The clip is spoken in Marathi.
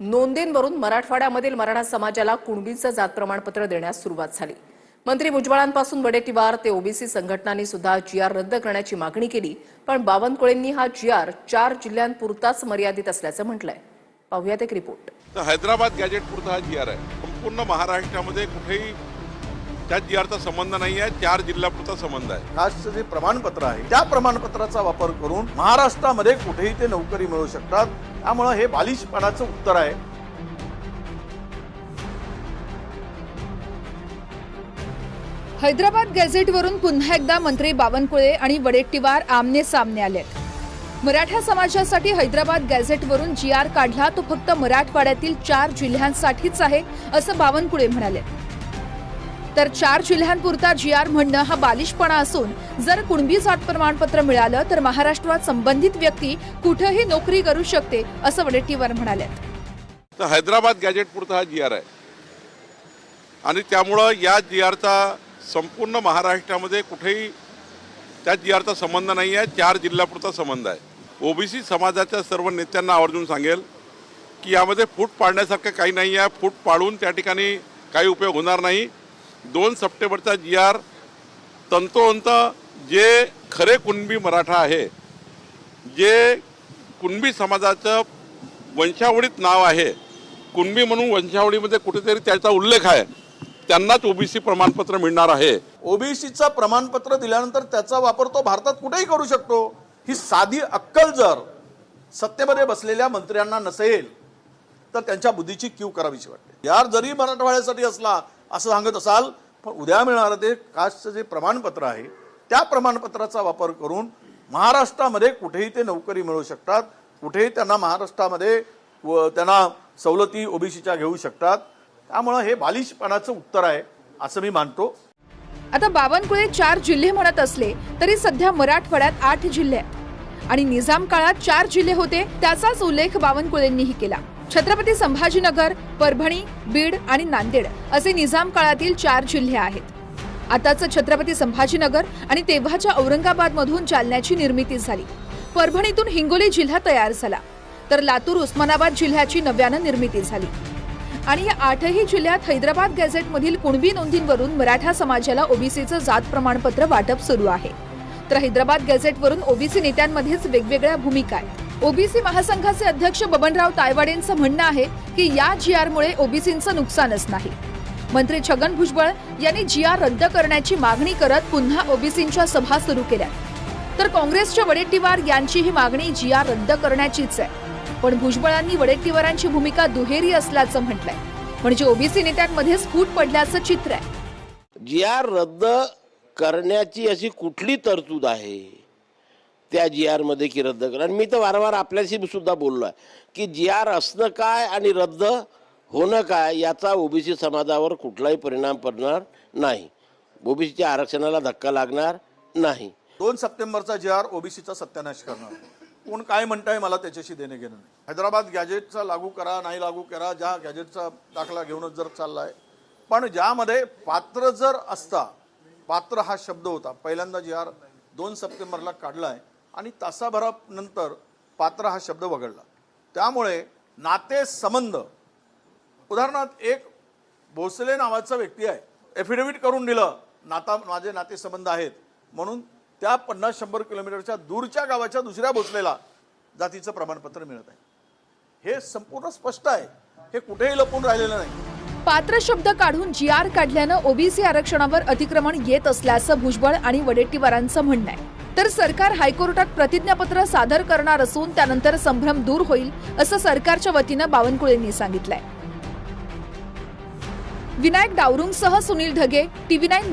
नोंदींवरून मराठवाड्यामधील मराठा समाजाला कुणबीचं जात प्रमाणपत्र देण्यास सुरुवात झाली. मंत्री भुजबळांपासून वडेट्टीवार ते ओबीसी संघटनांनी सुद्धा जी आर रद्द करण्याची मागणी केली पण बावनकुळेंनी हा जी आर चार जिल्ह्यांपुरताच मर्यादित असल्याचं म्हटलंय. पाहूयात एक रिपोर्ट. हैदराबाद गॅजेट पुरता हा जी आर आहे. संपूर्ण महाराष्ट्रामध्ये कुठेही त्या जी आरचा संबंध नाही आहे चार जिल्ह्यापुरता संबंध आहे. कास्टचं जे प्रमाणपत्र आहे त्या प्रमाणपत्राचा वापर करून महाराष्ट्रामध्ये कुठेही ते नोकरी मिळू शकतात. त्यामुळं हे बालिशपणाचं उत्तर आहे. हैदराबाद गॅझेटवरून पुन्हा एकदा मंत्री बावनकुळे आणि वडेट्टीवार आमने सामने आलेत. मराठा समाजासाठी हैदराबाद गॅझेटवरून जी आर काढला तो फक्त मराठवाड्यातील चार जिल्ह्यांसाठीच आहे असं बावनकुळे म्हणाले. तर चार जिल्ह्यांपुरता जी आर म्हणणं हा बालिशपणा असून जर कुणबी जात प्रमाणपत्र मिळालं तर महाराष्ट्रात संबंधित व्यक्ती कुठेही नोकरी करू शकते असं वडेट्टीवार म्हणाले तर हैदराबाद गॅजेट पुरता हा जी आर आहे. आणि त्यामुळं या जी आरचा संपूर्ण महाराष्ट्रामध्ये कुठेही त्या जी आरचा संबंध नाही आहे चार जिल्ह्यापुरता संबंध आहे. ओबीसी समाजाच्या सर्व नेत्यांना आवर्जून सांगेल की यामध्ये फूट पाडण्यासारखं काही नाही आहे. फूट पाडून त्या ठिकाणी काही उपयोग होणार नाही. दोन सप्टेंबरचा जी आर तंतोतंत जे खरे कुणबी मराठा आहे जे कुणबी समाजाचं वंशावळीत नाव आहे कुणबी म्हणून वंशावळीमध्ये कुठेतरी त्याचा उल्लेख आहे त्यांनाच ओबीसी प्रमाणपत्र मिळणार आहे. ओबीसीचं प्रमाणपत्र दिल्यानंतर त्याचा वापर तो भारतात कुठेही करू शकतो. ही साधी अक्कल जर सत्तेमध्ये बसलेल्या मंत्र्यांना नसेल तर त्यांच्या बुद्धीची क्यू करावीशी वाटते. यार जरी मराठवाड्यासाठी असला असं सांगत असाल पण उद्या मिळणारं ते कास्टचं जे प्रमाणपत्र आहे त्या प्रमाणपत्राचा वापर करून महाराष्ट्रामध्ये कुठेही ते नोकरी मिळू शकतात कुठेही त्यांना महाराष्ट्रामध्ये व त्यांना सवलती ओबीसीच्या घेऊ शकतात. त्यामुळं हे बालिशपणाचं उत्तर आहे असं मी मानतो. आता बावनकुळे चार जिल्हे म्हणत असले तरी सध्या मराठवाड्यात आठ जिल्हे आणि निजाम काळात चार जिल्हे होते त्याचाच उल्लेख बावनकुळेंनीही केला. छत्रपती संभाजीनगर परभणी बीड आणि नांदेड असे निजाम काळातील चार जिल्हे आहेत. आताचं छत्रपती संभाजीनगर आणि तेव्हाच्या औरंगाबाद मधून जालन्याची निर्मिती झाली. परभणीतून हिंगोली जिल्हा तयार झाला. तर लातूर उस्मानाबाद जिल्ह्याची नव्यानं निर्मिती झाली. आणि या आठही जिल्ह्यात हैदराबाद गॅझेटमधील कुणबी नोंदींवरून मराठा समाजाला ओबीसीचं जात प्रमाणपत्र वाटप सुरू आहे. तर हैदराबाद गॅझेटवरून ओबीसी नेत्यांमध्येच वेगवेगळ्या भूमिका आहेत. ओबीसी महासंघाचे अध्यक्ष बबनराव तायवाडेंचं म्हणणं आहे की या जी आरमुळे ओबीसींचं नुकसानच नाही. मंत्री छगन भुजबळ यांनी जी आर रद्द करण्याची मागणी करत पुन्हा ओबीसींच्या सभा सुरू केल्या. तर काँग्रेसच्या वडेट्टीवार यांची ही मागणी जी आर रद्द करण्याचीच आहे. पण भुजबळांनी वडेट्टीवारांची भूमिका दुहेरी असल्याचं म्हटलंय. म्हणजे ओबीसी नेत्यांमध्ये स्फूट पडल्याचं चित्र आहे. जी आर रद्द करण्याची अशी कुठली तरतूद आहे? त्या जी आरमध्ये की रद्द कर. आणि मी तर वारंवार आपल्याशी सुद्धा बोललो आहे की जी आर असणं काय आणि रद्द होणं काय याचा ओबीसी समाजावर कुठलाही परिणाम पडणार नाही. ओबीसीच्या आरक्षणाला धक्का लागणार नाही. दोन सप्टेंबरचा जी आर ओबीसीचा सत्यानाश करणार. कोण काय म्हणताय मला त्याच्याशी देणे घेणं नाही. हैदराबाद गॅजेटचा लागू करा नाही लागू करा ज्या गॅजेटचा दाखला घेऊनच जर चाललाय. पण ज्यामध्ये पात्र जर असता पात्र हा शब्द होता पहिल्यांदा जी आर दोन सप्टेंबरला काढला आहे आणि तासाभरानंतर पात्र हा शब्द वगळला. त्यामुळे नाते संबंध. उदाहरणार्थ एक भोसले नावाचा व्यक्ती आहे. एफिडेव्हिट करून दिलं नाता माझे नातेसंबंध आहेत. म्हणून त्या पन्नास शंभर किलोमीटरच्या दूरच्या गावाच्या दुसऱ्या भोसलेला जातीचं प्रमाणपत्र मिळत आहे. हे संपूर्ण स्पष्ट आहे. हे कुठेही लपून राहिलेलं नाही. पात्र शब्द काढून जी आर काढल्यानं ओबीसी आरक्षणावर अतिक्रमण येत असल्याचं भुजबळ आणि वडेट्टीवारांचं म्हणणं आहे. तर सरकार हायकोर्टात प्रतिज्ञापत्र सादर करणार असून त्यानंतर संभ्रम दूर होईल असं सरकारच्या वतीनं बावनकुळेंनी सांगितलंय. विनायक डावरुंगसह सुनील ढगे टीव्ही नाईन